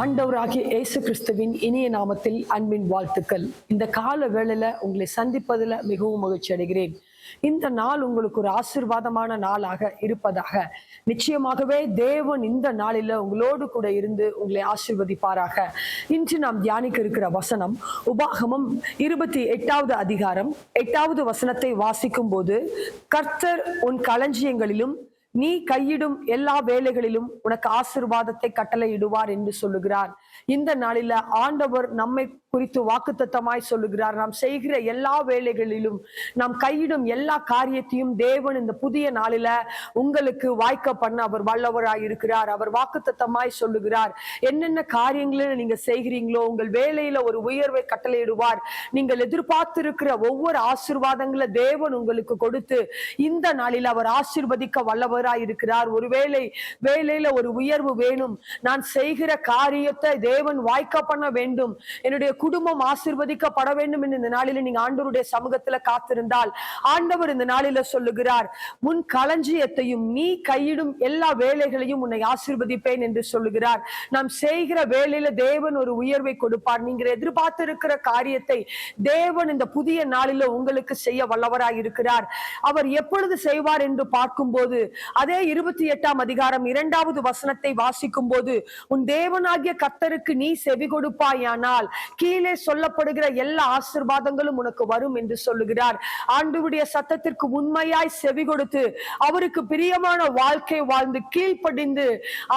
ஆண்டவராகிய இயேசு கிறிஸ்துவின் இனிய நாமத்தில் அன்பின் வாழ்த்துக்கள். இந்த கால வேளையில உங்களை சந்திப்பதில் மிகவும் மகிழ்ச்சி அடைகிறேன். இந்த நாள் உங்களுக்கு ஒரு ஆசீர்வாதமான நாளாக இருப்பதாக. நிச்சயமாகவே தேவன் இந்த நாளில உங்களோடு கூட இருந்து உங்களை ஆசிர்வதிப்பாராக. இன்று நாம் தியானிக்க இருக்கிற வசனம் உபாகமம் இருபத்தி எட்டாவது அதிகாரம் எட்டாவது வசனத்தை வாசிக்கும் போது கர்த்தர் உன் களஞ்சியங்களிலும் நீ கையிடும் எல்லா வேலைகளிலும் உனக்கு ஆசிர்வாதத்தை கட்டளையிடுவார் என்று சொல்லுகிறார். இந்த நாளில ஆண்டவர் நம்மை குறித்து வாக்குத்தத்தமாய் சொல்லுகிறார். நாம் செய்கிற எல்லா வேலைகளிலும் நாம் கையிடும் எல்லா காரியத்தையும் தேவன் இந்த புதிய நாளில உங்களுக்கு வாய்க்க பண்ண அவர் வல்லவராய் இருக்கிறார். அவர் வாக்குத்தத்தமாய் சொல்லுகிறார். என்னென்ன காரியங்களில் நீங்க செய்கிறீங்களோ உங்கள் வேலையில ஒரு உயர்வை கட்டளையிடுவார். நீங்கள் எதிர்பார்த்திருக்கிற ஒவ்வொரு ஆசிர்வாதங்களை தேவன் உங்களுக்கு கொடுத்து இந்த நாளில் அவர் ஆசிர்வதிக்க வல்லவராய் இருக்கிறார். ஒருவேளை வேலையில ஒரு உயர்வு வேணும். நான் செய்கிற காரியத்தை தேவன் வாய்க்க பண்ண வேண்டும். என்னுடைய குடும்பம் ஆசிர்வதிக்கப்பட வேண்டும் என்று இந்த நாளில நீங்க ஆண்டவருடைய சமூகத்துல காத்திருந்தால் ஆண்டவர் இந்த நாளில சொல்லுகிறார் முன் களஞ்சியத்தையும் நீ கையிடும் எல்லா வேலைகளையும் உன்னை ஆசிர்வதிப்பேன் என்று சொல்லுகிறார். நாம் செய்கிற வேலையில தேவன் ஒரு உயர்வை கொடுப்பார். நீங்க எதிர்பார்த்திருக்கிற காரியத்தை தேவன் இந்த புதிய நாளில உங்களுக்கு செய்ய வல்லவராய் இருக்கிறார். அவர் எப்பொழுது செய்வார் என்று பார்க்கும்போது அதே இருபத்தி எட்டாம் அதிகாரம் இரண்டாவது வசனத்தை வாசிக்கும் போது உன் தேவனாகிய கத்தருக்கு நீ செவி கொடுப்பாயானால் கீழே சொல்லப்படுகிற எல்லா ஆசிர்வாதங்களும் உனக்கு வரும் என்று சொல்லுகிறார். ஆண்டுடைய சத்தத்திற்கு உண்மையாய் செவி கொடுத்து அவருக்கு பிரியமான வாழ்க்கை வாழ்ந்து கீழ்ப்படிந்து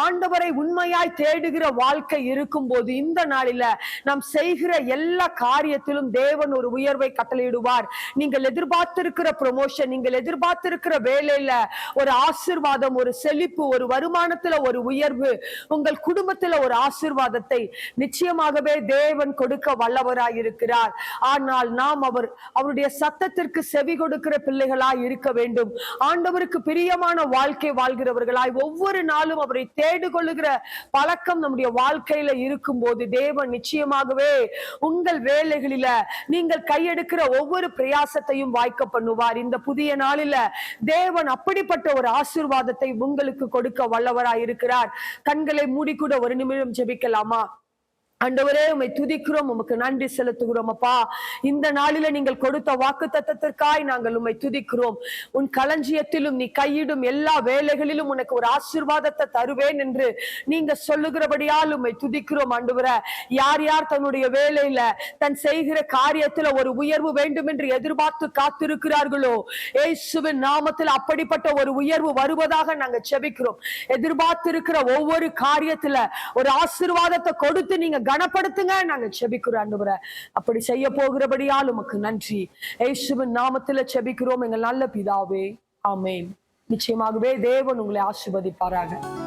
ஆண்டவரை உண்மையாய் தேடுகிற வாழ்க்கை இருக்கும் போது இந்த நாளில நாம் செய்கிற எல்லா காரியத்திலும் தேவன் ஒரு உயர்வை கட்டளையிடுவார். நீங்கள் எதிர்பார்த்திருக்கிற ப்ரொமோஷன் நீங்கள் எதிர்பார்த்திருக்கிற வேலையில ஒரு ஆசிர்வாதம் ஒரு செழிப்பு ஒரு வருமானத்துல ஒரு உயர்வு உங்கள் குடும்பத்துல ஒரு ஆசிர்வாதத்தை நிச்சயமாகவே தேவன் கொடு கொடுக்க வல்லவராயிருக்கிறார் ஆனால் நாம் அவர் அவருடைய சத்தத்திற்கு செவி கொடுக்கிற பிள்ளைகளாய் இருக்க வேண்டும். ஆண்டவருக்கு பிரியமான வாழ்க்கை வாழ்கிறவர்களாய் ஒவ்வொரு நாளும் அவரை தேடு கொள்ளுகிற பழக்கம் நம்முடைய வாழ்க்கையில இருக்கும் போது தேவன் நிச்சயமாகவே உங்கள் வேலைகளில நீங்கள் கையெடுக்கிற ஒவ்வொரு பிரயாசத்தையும் வாய்க்க பண்ணுவார். இந்த புதிய நாளில தேவன் அப்படிப்பட்ட ஒரு ஆசிர்வாதத்தை உங்களுக்கு கொடுக்க வல்லவராயிருக்கிறார் கண்களை மூடிக்கூட ஒரு நிமிடம் ஜெபிக்கலாமா? ஆண்டவரே உம்மை துதிக்கிறோம் உமக்கு நன்றி செலுத்துகிறோம் அப்பா. இந்த நாளில நீங்கள் கொடுத்த வாக்கு தத்தத்திற்காய் நாங்கள் உம்மை துதிக்கிறோம். உன் களஞ்சியத்திலும் நீ கையிடும் எல்லா வேலைகளிலும் உனக்கு ஒரு ஆசீர்வாதத்தை தருவேன் என்று நீங்க சொல்லுகிறபடியால் உம்மை துதிக்கிறோம் ஆண்டவரே. யார் யார் தன்னுடைய வேலையில தன் செய்கிற காரியத்துல ஒரு உயர்வு வேண்டும் என்று எதிர்பார்த்து காத்திருக்கிறார்களோ ஏசுவின் நாமத்தில் அப்படிப்பட்ட ஒரு உயர்வு வருவதாக நாங்க செபிக்கிறோம். எதிர்பார்த்திருக்கிற ஒவ்வொரு காரியத்துல ஒரு ஆசீர்வாதத்தை கொடுத்து நீங்க கனப்படுத்துங்க. நாங்க செபிக்கிறோம் ஆண்டவரே. அப்படி செய்ய போகிறபடியால் உமக்கு நன்றி. ஏசுவின் நாமத்துல செபிக்கிறோம் எங்கள் நல்ல பிதாவே. ஆமேன். நிச்சயமாகவே தேவன் உங்களை ஆசீர்வதிப்பாராக.